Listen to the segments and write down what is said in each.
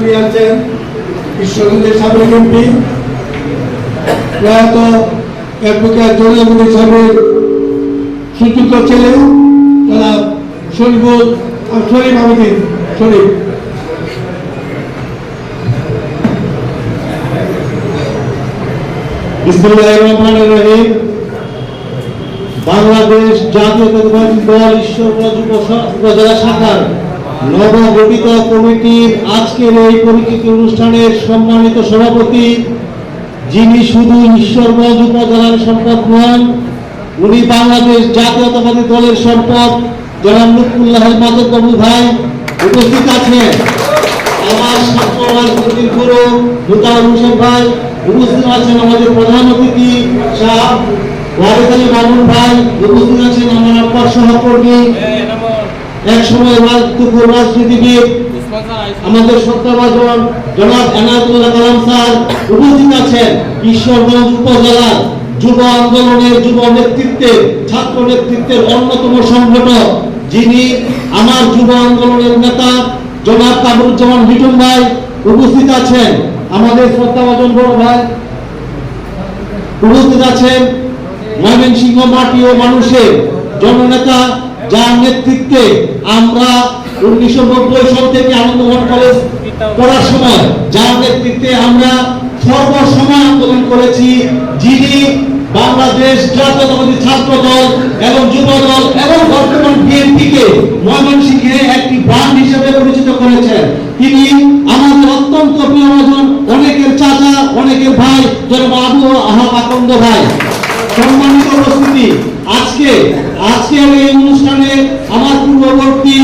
নিয়ে আছেন ঈশ্বরগঞ্জের সাবেক এমপি, প্রয়াত অ্যাডভোকেট জলিয়ামুনি সাহেবের ছেলে তারা শরীফ শরীফ। বাংলাদেশ দল উপ- উপজেলা শাখার নবগঠিত কমিটির আজকের এই পরিচিতি অনুষ্ঠানের সম্মানিত সভাপতি, যিনি শুধু ঈশ্বরগঞ্জ উপজেলার সম্পদ নন, উনি বাংলাদেশ জাতীয়তাবাদী দলের সম্পদ, জনাব লুকুল্লাহ মাদক বাবু ভাই উপস্থিত আছেন। আমার ছাত্র রাজনীতির গুরু মুতার হোসেন ভাই উপস্থিত আছেন। আমাদের প্রধান অতিথি শাহ ওয়ারেদ ভাই উপস্থিত আছেন। আমার আব্বার সহকর্মী এক সময় রাজনীতি রাজনীতিবিদ আমাদের সত্যাবাজন জনাব এনায়তুল্লাহ কালাম স্যার উপস্থিত আছেন ঈশ্বরগঞ্জ উপজেলার যুব আন্দোলনের যুব নেতৃত্বে ছাত্র নেতৃত্বের অন্যতম সংগঠক যিনি আমার যুব আন্দোলনের নেতা জনাব কাবরুজ্জামান মিটুন ভাই উপস্থিত আছেন। আমাদের শ্রদ্ধাভাজন বড় ভাই উপস্থিত আছেন। ময়মনসিংহ মাটি ও মানুষের জননেতা যার নেতৃত্বে আমরা উনিশশো নব্বই সাল থেকে আনন্দমোহন কলেজ পড়ার সময়, যার নেতৃত্বে আমরা সর্বসময় আন্দোলন করেছি, যিনি বাংলাদেশ জাতীয়তাবাদী ছাত্র দল এবং যুব দল এবং বর্তমান বিএনপিকে ময়মনসিংহে একটি ব্রান্ড হিসেবে পরিচিত করেছেন। তিনি আমাদের অত্যন্ত অনেকের চাচা, অনেকের ভাই যেরকম আবু আহাব আকন্দ ভাই সম্মানিত উপস্থিতি আজকে আজকের এই অনুষ্ঠানে আমার পূর্ববর্তী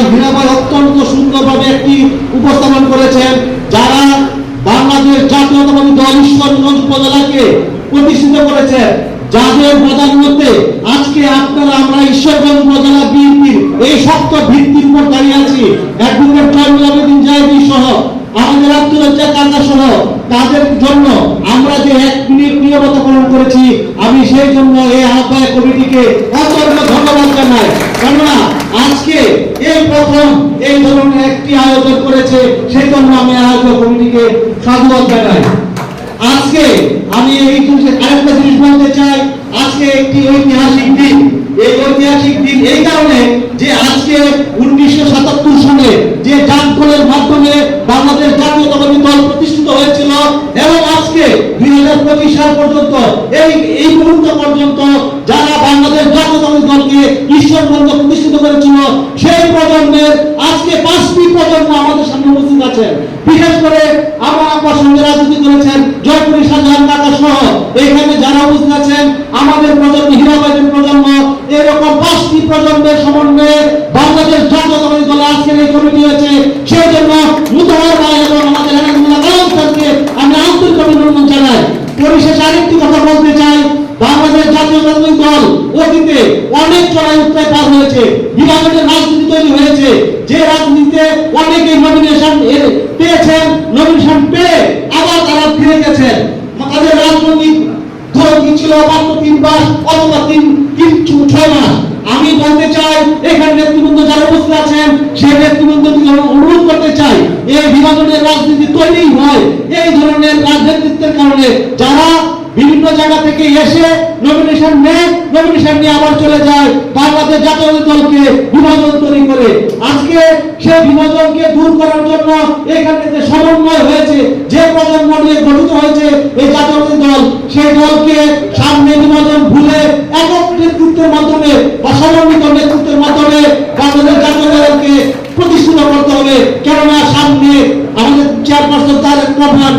বড় ভাই হীরা অত্যন্ত সুন্দরভাবে একটি উপস্থাপন করেছেন যারা বাংলাদেশ জাতীয়তাবাদী দল ঈশ্বরগঞ্জ উপজেলাকে প্রতিষ্ঠিত করেছে যাদের প্রধানমন্ত্রী আজকে আপনারা আমরা ঈশ্বরগঞ্জ উপজেলা বিএনপির এই শক্ত ভিত্তির উপর দাঁড়িয়ে আছি। অ্যাডভোকেট জয়নুল আবেদিন জাহেদি সহ, আমাদের রাজ্জাক কান্না সহ, তাদের জন্য আমরা যে এক মিনিট নিয়মতা পালন করেছি, আমি সেই জন্য এই আহ্বায়ক কমিটিকে অত্যন্ত ধন্যবাদ জানাই। কেননা আজকে এই প্রথম এই ধরনের একটি আয়োজন করেছে, সেই জন্য আমি আয়োজক কমিটিকে সাধুবাদ জানাই। আজকে আমি এই আরেকটা জিনিস বলতে চাই, আজকে একটি ঐতিহাসিক দিন। এই ঐতিহাসিক দিন এই কারণে যে আজকে উনিশশো সাতাত্তর সালে যে ডাকঘরের মাধ্যমে বাংলাদেশ জাতীয়তাবাদী দল প্রতিষ্ঠিত হয়েছিল, এবং আজকে দুই হাজার পঁচিশ সাল পর্যন্ত এই এই মুহূর্ত পর্যন্ত যারা জাতীয়তাবাদী দলকে ঈশ্বরগঞ্জ প্রতিষ্ঠিত করেছিল। সেই প্রজন্মের আজকে পাঁচটি প্রজন্ম আমাদের সামনে উপস্থিত আছে। বিশেষ করে আমার আপনার সঙ্গে রাজনীতি করেছেন জয়পুরি শাহজাহান কাকা সহ। এখানে যারা উপস্থিত আছেন, আমাদের প্রজন্ম হীরাবাদের প্রজন্ম, এরকম পাঁচটি প্রজন্মের সমন্বয়ে বাংলাদেশ জাতীয়তাবাদী দলে আজকের এই কমিটি হয়েছে। সেই জন্য মুতাহার ভাই এবং আমাদের আমি আন্তরিক অভিনন্দন জানাই। পরিশেষে আরেকটি কথা বলতে চাই। বাংলাদেশ জাতীয়তাবাদী দল, অতীতে অনেক চড়াই উত্তর পার হয়েছে, বিভাজনের রাজনীতি তৈরি হয়েছে। যে রাজনীতিতে অনেকেই নমিনেশন পেয়েছেন নমিনেশন পেয়ে আবার তারা ফিরে গেছেন। তাদের রাজনৈতিক অথবা আমি বলতে চাই অনুরোধ করতে চাই রাজনীতি তৈরি হয়। এই ধরনের রাজনীতিত্বের কারণে যারা বিভিন্ন জায়গা থেকে এসে নমিনেশন নেয় নমিনেশন নিয়ে আবার চলে যায় বাংলাদেশ জাতীয় দলকে বিভাজন তৈরি করে। আজকে সেই বিভাজনকে দূর করার জন্য এখানে যে সমন্বয় হয়েছে, যে প্রজন্ম নিয়ে গঠিত হয়েছে এই জাতীয় দল, সেই দলকে সামনে বিভাজন ভুলে একক নেতৃত্বের মাধ্যমে বা সমন্বিত নেতৃত্বের মাধ্যমে বাংলাদেশ জাতীয় দলকে প্রতিষ্ঠিত করতে হবে। কেননা সামনে আমাদের চেয়ারপারসন তারেক রহমান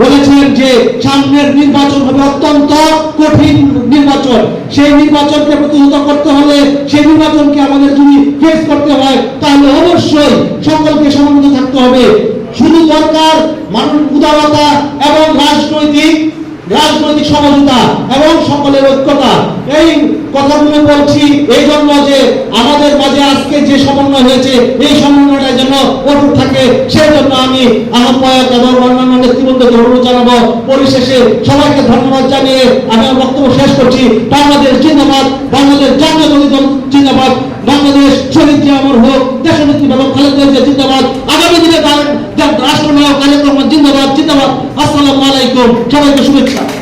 বলেছেন যে সামনের নির্বাচন হবে অত্যন্ত কঠিন নির্বাচন। সেই নির্বাচনকে প্রতিহত করতে হলে সেই নির্বাচনকে আমাদের যদি ফেস করতে হয়, তাহলে অবশ্যই সকলকে সমন্বিত থাকতে হবে। শুধু দরকার মানুষ উদারতা এবং রাজনৈতিক রাজনৈতিক সমঝোতা এবং সকলের ঐক্যতা। এই কথাগুলো বলছি এই জন্য যে আমাদের মাঝে আজকে যে সমন্বয় হয়েছে, এই সমন্বয়টা যেন অটুট থাকে, সেই জন্য আমি আহ্বায়ক এবং অন্যান্য নেতৃবৃন্দকে অনুরোধ জানাব, পরিশেষে সবাইকে ধন্যবাদ জানিয়ে আমি আমার বক্তব্য শেষ করছি। বাংলাদেশ জিন্দাবাদ, বাংলাদেশ জাতীয় দল জিন্দাবাদ, বাংলাদেশ শহীদ জিয়া হোক, দেশনেত্রী বেগম খালেদা জিন্দাবাদ। আগামী দিনে আলাইকুম সবাইকে শুভেচ্ছা।